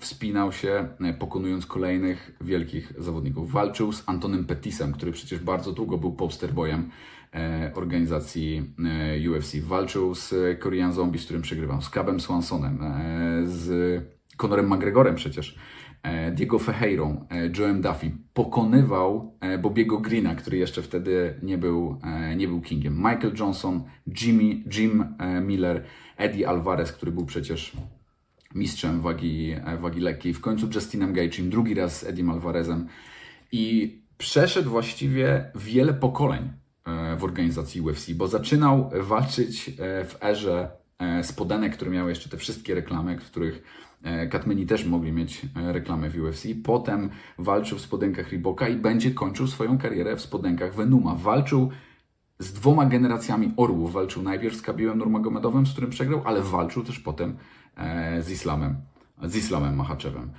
Wspinał się, e, pokonując kolejnych wielkich zawodników. Walczył z Antonym Pettisem, który przecież bardzo długo był posterboyem e, organizacji e, UFC. Walczył z Korean Zombie, z którym przegrywał, z Cabem Swansonem, z Conorem McGregorem przecież, Diego Ferreirą, e, Joe'em Duffy. Pokonywał Bobiego Greena, który jeszcze wtedy nie był, nie był kingiem. Michael Johnson, Jimmy, Jim Miller, Eddie Alvarez, który był przecież mistrzem wagi, e, wagi lekkiej. W końcu Justinem Gaethjem, drugi raz z Edim Alvarezem i przeszedł właściwie wiele pokoleń e, w organizacji UFC, bo zaczynał walczyć e, w erze spodenek, które miały jeszcze te wszystkie reklamy, w których Katmeni też mogli mieć reklamy w UFC. Potem walczył w spodenkach Reeboka i będzie kończył swoją karierę w spodenkach Venuma. Walczył z dwoma generacjami orłów. Walczył najpierw z Kabiłem Nurmagomedowem, z którym przegrał, ale walczył też potem e, z Islamem, z Islamem Machaczewem.